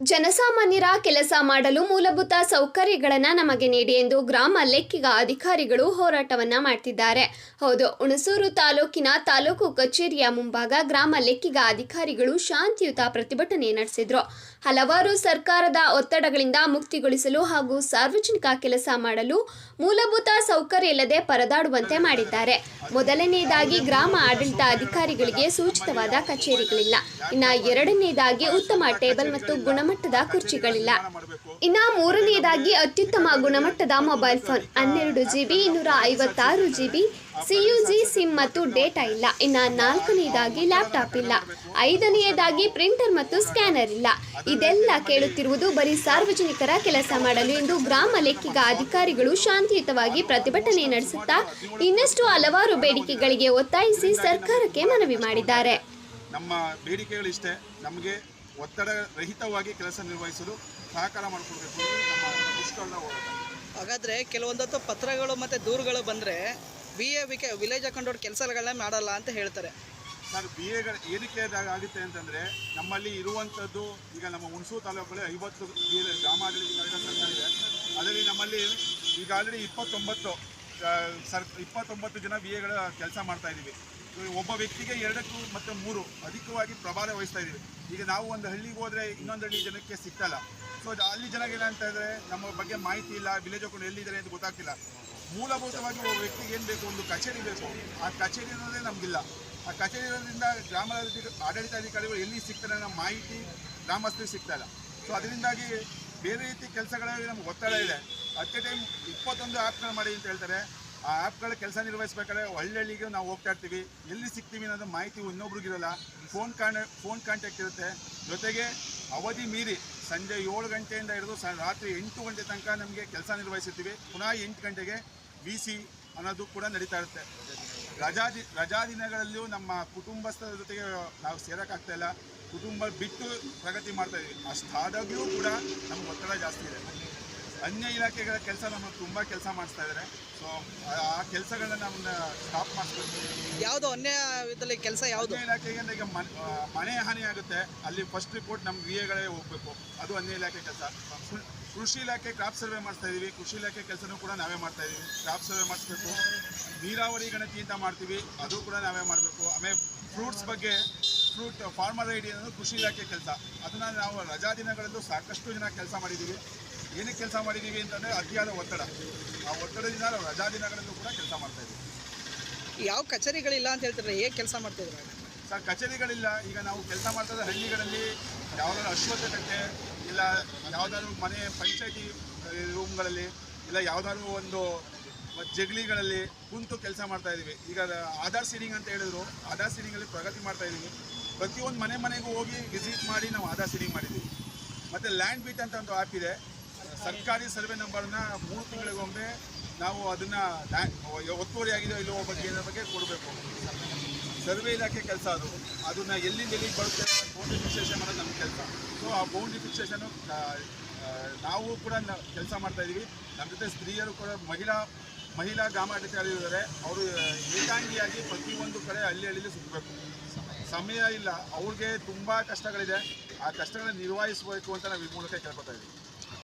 ಜನಸಾಮಾನ್ಯರ ಕೆಲಸ ಮಾಡಲು ಮೂಲಭೂತ ಸೌಕರ್ಯಗಳನ್ನು ನಮಗೆ ನೀಡಿ ಎಂದು ಗ್ರಾಮ ಲೆಕ್ಕಿಗ ಅಧಿಕಾರಿಗಳು ಹೋರಾಟವನ್ನ ಮಾಡ್ತಿದ್ದಾರೆ. ಹೌದು, ಹುಣಸೂರು ತಾಲೂಕಿನ ತಾಲೂಕು ಕಚೇರಿಯ ಮುಂಭಾಗ ಗ್ರಾಮ ಲೆಕ್ಕಿಗ ಅಧಿಕಾರಿಗಳು ಶಾಂತಿಯುತ ಪ್ರತಿಭಟನೆ ನಡೆಸಿದ್ರು. ಹಲವಾರು ಸರ್ಕಾರದ ಒತ್ತಡಗಳಿಂದ ಮುಕ್ತಿಗೊಳಿಸಲು ಹಾಗೂ ಸಾರ್ವಜನಿಕ ಕೆಲಸ ಮಾಡಲು ಮೂಲಭೂತ ಸೌಕರ್ಯ ಇಲ್ಲದೆ ಪರದಾಡುವಂತೆ ಮಾಡಿದ್ದಾರೆ. ಮೊದಲನೆಯದಾಗಿ ಗ್ರಾಮ ಆಡಳಿತ ಅಧಿಕಾರಿಗಳಿಗೆ ಸೂಚಿತವಾದ ಕಚೇರಿಗಳಿಲ್ಲ. ಇನ್ನು ಎರಡನೇದಾಗಿ ಉತ್ತಮ ಟೇಬಲ್ ಮತ್ತು ಗುಣಮಟ್ಟದ ಕುರ್ಚಿಗಳಿಲ್ಲ. ಇನ್ನ ಮೂರನೆಯದಾಗಿ ಅತ್ಯುತ್ತಮ ಗುಣಮಟ್ಟದ ಮೊಬೈಲ್ ಫೋನ್. ಹನ್ನೆರಡು ಜಿಬಿ ಇನ್ನೂರ ಐವತ್ತಾರು ಜಿಬಿ ಸಿಯುಜಿ ಸಿಮ್ ಮತ್ತು ಡೇಟಾ ಇಲ್ಲ. ಇನ್ನ ನಾಲ್ಕನೆಯದಾಗಿ ಲ್ಯಾಪ್ಟಾಪ್ ಇಲ್ಲ. ಐದನೆಯದಾಗಿ ಪ್ರಿಂಟರ್ ಮತ್ತು ಸ್ಕ್ಯಾನರ್ ಇಲ್ಲ. ಇದೆಲ್ಲ ಕೇಳುತ್ತಿರುವುದು ಬರೀ ಸಾರ್ವಜನಿಕರ ಕೆಲಸ ಮಾಡಲು ಎಂದು ಗ್ರಾಮ ಲೆಕ್ಕಿಗ ಅಧಿಕಾರಿಗಳು ಶಾಂತಿಯುತವಾಗಿ ಪ್ರತಿಭಟನೆ ನಡೆಸುತ್ತಾ ಇನ್ನಷ್ಟು ಹಲವಾರು ಬೇಡಿಕೆಗಳಿಗೆ ಒತ್ತಾಯಿಸಿ ಸರ್ಕಾರಕ್ಕೆ ಮನವಿ ಮಾಡಿದ್ದಾರೆ. ನಮ್ಮ ಬೇಡಿಕೆಗಳಿಷ್ಟೇ. ನಮಗೆ ಒತ್ತಡ ರಹಿತವಾಗಿ ಕೆಲಸ ನಿರ್ವಹಿಸಲು ಸಹಕಾರ ಮಾಡಿಕೊಡ್ಬೇಕು ನಮ್ಮ ಮುಷ್ಕರಣ ಹೋರಾಟ. ಹಾಗಾದ್ರೆ ಕೆಲವೊಂದತ್ತು ಪತ್ರಗಳು ಮತ್ತು ದೂರುಗಳು ಬಂದರೆ B A VK village account ಕೆಲಸಗಳನ್ನ ಮಾಡಲ್ಲ ಅಂತ ಹೇಳ್ತಾರೆ. ಸರ್ ಬಿ ಎಗಳ ಏನಕ್ಕೆ ಆಗುತ್ತೆ ಅಂತಂದರೆ ನಮ್ಮಲ್ಲಿ ಇರುವಂಥದ್ದು ಈಗ ನಮ್ಮ ಹುಣಸೂರು ತಾಲೂಕಲ್ಲಿ ಐವತ್ತು ಗ್ರಾಮ ಎ ಗ್ರಾಮಾಡಳಿತ ಸರ್ಕಾರ ಇದೆ. ಅದರಲ್ಲಿ ನಮ್ಮಲ್ಲಿ ಈಗ ಆಲ್ರೆಡಿ ಇಪ್ಪತ್ತೊಂಬತ್ತು ಸರ್ ಇಪ್ಪತ್ತೊಂಬತ್ತು ಜನ ಬಿ ಎಗಳ ಕೆಲಸ ಮಾಡ್ತಾ ಇದ್ದೀವಿ. ಒಬ್ಬ ವ್ಯಕ್ತಿಗೆ ಎರಡಕ್ಕೂ ಮತ್ತು ಮೂರು ಅಧಿಕವಾಗಿ ಪ್ರಭಾವ ವಹಿಸ್ತಾ ಇದ್ದೀವಿ. ಈಗ ನಾವು ಒಂದು ಹಳ್ಳಿಗೆ ಹೋದರೆ ಇನ್ನೊಂದು ಹಳ್ಳಿ ಜನಕ್ಕೆ ಸಿಗ್ತಲ್ಲ ಸೊ ಅಲ್ಲಿ ಜನಗೆಲ್ಲ ಏನಂತ ಇದ್ದಾರೆ ನಮ್ಮ ಬಗ್ಗೆ ಮಾಹಿತಿ ಇಲ್ಲ ವಿಲೇಜ್ ಅಕೌಂಟ್ ಎಲ್ಲಿದ್ದಾರೆ ಅಂತ ಗೊತ್ತಾಗ್ತಿಲ್ಲ. ಮೂಲಭೂತವಾಗಿ ಒಬ್ಬ ವ್ಯಕ್ತಿಗೆ ಏನು ಬೇಕು, ಒಂದು ಕಚೇರಿ ಬೇಕು. ಆ ಕಚೇರಿ ಅನ್ನೋದೇ ನಮಗಿಲ್ಲ. ಆ ಕಚೇರಿ ಇರೋದ್ರಿಂದ ಗ್ರಾಮ ಆಡಳಿತಾಧಿಕಾರಿಗಳು ಎಲ್ಲಿ ಸಿಗ್ತಾರೆ ಅನ್ನೋ ಮಾಹಿತಿ ಗ್ರಾಮಸ್ಥರಿಗೆ ಸಿಗ್ತಾ ಇಲ್ಲ. ಸೊ ಅದರಿಂದಾಗಿ ಬೇರೆ ರೀತಿ ಕೆಲಸಗಳಲ್ಲಿ ನಮ್ಗೆ ಒತ್ತಡ ಇದೆ. ಅಟ್ ಎ ಟೈಮ್ ಇಪ್ಪತ್ತೊಂದು ಆ್ಯಪ್ಗಳು ಮಾಡಿ ಅಂತ ಹೇಳ್ತಾರೆ. ಆ ಆ್ಯಪ್ಗಳ ಕೆಲಸ ನಿರ್ವಹಿಸ್ಬೇಕಾದ್ರೆ ಹಳ್ಳಿಗೆ ನಾವು ಹೋಗ್ತಾ ಇರ್ತೀವಿ. ಎಲ್ಲಿ ಸಿಗ್ತೀವಿ ಅನ್ನೋದು ಮಾಹಿತಿ ಇನ್ನೊಬ್ರಿಗಿರಲ್ಲ. ಫೋನ್ ಕಾನ್ ಫೋನ್ ಕಾಂಟ್ಯಾಕ್ಟ್ ಇರುತ್ತೆ. ಜೊತೆಗೆ ಅವಧಿ ಮೀರಿ ಸಂಜೆ ಏಳು ಗಂಟೆಯಿಂದ ಹಿಡಿದು ಸ, ರಾತ್ರಿ ಎಂಟು ಗಂಟೆ ತನಕ ನಮಗೆ ಕೆಲಸ ನಿರ್ವಹಿಸಿರ್ತೀವಿ. ಪುನಃ ಎಂಟು ಗಂಟೆಗೆ ವಿ ಸಿ ಅನ್ನೋದು ಕೂಡ ನಡೀತಾ ಇರುತ್ತೆ. ರಜಾ ದಿ, ರಜಾ ದಿನಗಳಲ್ಲೂ ನಮ್ಮ ಕುಟುಂಬಸ್ಥರ ಜೊತೆಗೆ ನಾವು ಸೇರೋಕ್ಕಾಗ್ತಾ ಇಲ್ಲ. ಕುಟುಂಬ ಬಿಟ್ಟು ಪ್ರಗತಿ ಮಾಡ್ತಾ ಇದೀವಿ ಅಷ್ಟಾದಾಗ್ಯೂ ಕೂಡ ನಮ್ಗೆ ಒತ್ತಡ ಜಾಸ್ತಿ ಇದೆ. ಅನ್ಯ ಇಲಾಖೆಗಳ ಕೆಲಸ ನಮಗೆ ತುಂಬ ಕೆಲಸ ಮಾಡಿಸ್ತಾ ಇದ್ದಾರೆ ಸೊ ಆ ಕೆಲಸಗಳನ್ನ ನಮ್ಮನ್ನ ಸ್ಟಾಪ್ ಮಾಡಿಸ್ಬೇಕು. ಯಾವುದು ಇದರಲ್ಲಿ ಕೆಲಸ ಯಾವುದು? ಅನ್ಯ ಇಲಾಖೆಗೆ ಅಂದ್ರೆ ಈಗ ಮನ್- ಹಾನಿ ಆಗುತ್ತೆ. ಅಲ್ಲಿ ಫಸ್ಟ್ ರಿಪೋರ್ಟ್ ನಮ್ಮ ವಿ ಎಗಳೇ ಹೋಗ್ಬೇಕು. ಅದು ಅನ್ಯ ಇಲಾಖೆ ಕೆಲಸ. ಕೃಷಿ ಇಲಾಖೆ ಕ್ರಾಪ್ ಸರ್ವೆ ಮಾಡಿಸ್ತಾ ಇದೀವಿ. ಕೃಷಿ ಇಲಾಖೆ ಕೆಲಸನೂ ಕೂಡ ನಾವೇ ಮಾಡ್ತಾ ಇದೀವಿ. ಕ್ರಾಪ್ ಸರ್ವೆ ಮಾಡಿಸ್ಬೇಕು. ನೀರಾವರಿ ಗಣತಿ ಅಂತ ಮಾಡ್ತೀವಿ. ಅದು ಕೂಡ ನಾವೇ ಮಾಡಬೇಕು. ಆಮೇಲೆ ಫ್ರೂಟ್ಸ್ ಬಗ್ಗೆ ಫ್ರೂಟ್ ಫಾರ್ಮರ್ ಐಡಿ ಅನ್ನೋದು ಕೃಷಿ ಇಲಾಖೆ ಕೆಲಸ. ಅದನ್ನು ನಾವು ರಜಾ ದಿನಗಳಲ್ಲೂ ಸಾಕಷ್ಟು ಜನ ಕೆಲಸ ಮಾಡಿದ್ದೀವಿ ಏನಕ್ಕೆ ಕೆಲಸ ಮಾಡಿದ್ದೀವಿ ಅಂತಂದರೆ ಅತಿಯಾದ ಒತ್ತಡ. ಆ ಒತ್ತಡದಿಂದ ನಾವು ರಜಾ ದಿನಗಳಲ್ಲೂ ಕೂಡ ಕೆಲಸ ಮಾಡ್ತಾ ಇದ್ದೀವಿ. ಯಾವ ಕಚೇರಿಗಳಿಲ್ಲ ಅಂತ ಹೇಳ್ತಾರೆ ಹೇಗೆ ಕೆಲಸ ಮಾಡ್ತಿದ್ರು ಸರ್ ಕಚೇರಿಗಳಿಲ್ಲ. ಈಗ ನಾವು ಕೆಲಸ ಮಾಡ್ತಾ ಹಳ್ಳಿಗಳಲ್ಲಿ ಯಾವುದಾದ್ರು ಅಶ್ವತ್ಥಕ್ಕೆ ಇಲ್ಲ ಯಾವುದಾದ್ರು ಮನೆ ಪಂಚಾಯತಿ ರೂಮ್ಗಳಲ್ಲಿ ಇಲ್ಲ ಯಾವುದಾದ್ರು ಒಂದು ಜಗಲಿಗಳಲ್ಲಿ ಕುಂತು ಕೆಲಸ ಮಾಡ್ತಾ ಇದ್ದೀವಿ. ಈಗ ಆಧಾರ್ ಸೀಡಿಂಗ್ ಅಂತ ಹೇಳಿದ್ರು ಆಧಾರ್ ಸೀಡಿಂಗಲ್ಲಿ ಪ್ರಗತಿ ಮಾಡ್ತಾ ಇದ್ದೀವಿ. ಪ್ರತಿಯೊಂದು ಮನೆ ಮನೆಗೂ ಹೋಗಿ ವಿಸಿಟ್ ಮಾಡಿ ನಾವು ಆಧಾರ್ ಸೀಡಿಂಗ್ ಮಾಡಿದ್ದೀವಿ. ಮತ್ತು ಲ್ಯಾಂಡ್ ಬೀಟ್ ಅಂತ ಒಂದು ಆ್ಯಪ್ ಇದೆ. ಸರ್ಕಾರಿ ಸರ್ವೆ ನಂಬರ್ನ ಮೂರು ತಿಂಗಳಿಗೊಮ್ಮೆ ನಾವು ಅದನ್ನು ಒತ್ತುವರಿ ಆಗಿದೆ ಇಲ್ಲೋ ಬಗ್ಗೆ ಏನೋ ಬಗ್ಗೆ ಕೊಡಬೇಕು. ಸರ್ವೆ ಇಲಾಖೆ ಕೆಲಸ ಅದು. ಅದನ್ನು ಎಲ್ಲಿಂದ ಎಲ್ಲಿಗೆ ಬರುತ್ತೆ ಬೌಂಡ್ರಿ ಫಿಕ್ಸೇಷನ್ ಮಾಡೋದು ನಮ್ಮ ಕೆಲಸ. ಸೊ ಆ ಬೌಂಡ್ರಿ ಫಿಕ್ಸೇಷನು ನಾವು ಕೂಡ ಕೆಲಸ ಮಾಡ್ತಾ ಇದ್ದೀವಿ ನಮ್ಮ ಜೊತೆ ಸ್ತ್ರೀಯರು ಕೂಡ, ಮಹಿಳಾ ಮಹಿಳಾ ಗ್ರಾಮಾಧಿಕಾರಿ ಇದ್ದಾರೆ. ಅವರು ಏಕಾಂಗಿಯಾಗಿ ಪ್ರತಿಯೊಂದು ಕಡೆ ಹಳ್ಳಿ ಹಳ್ಳಿಲಿ ಸುತ್ತಬೇಕು. ಸಮಯ ಇಲ್ಲ. ಅವ್ರಿಗೆ ತುಂಬ ಕಷ್ಟಗಳಿದೆ. ಆ ಕಷ್ಟಗಳನ್ನ ನಿರ್ವಹಿಸಬೇಕು ಅಂತ ನಾವು ಈ ಮೂಲಕ ಕೇಳ್ಕೊತಾ ಇದ್ದೀವಿ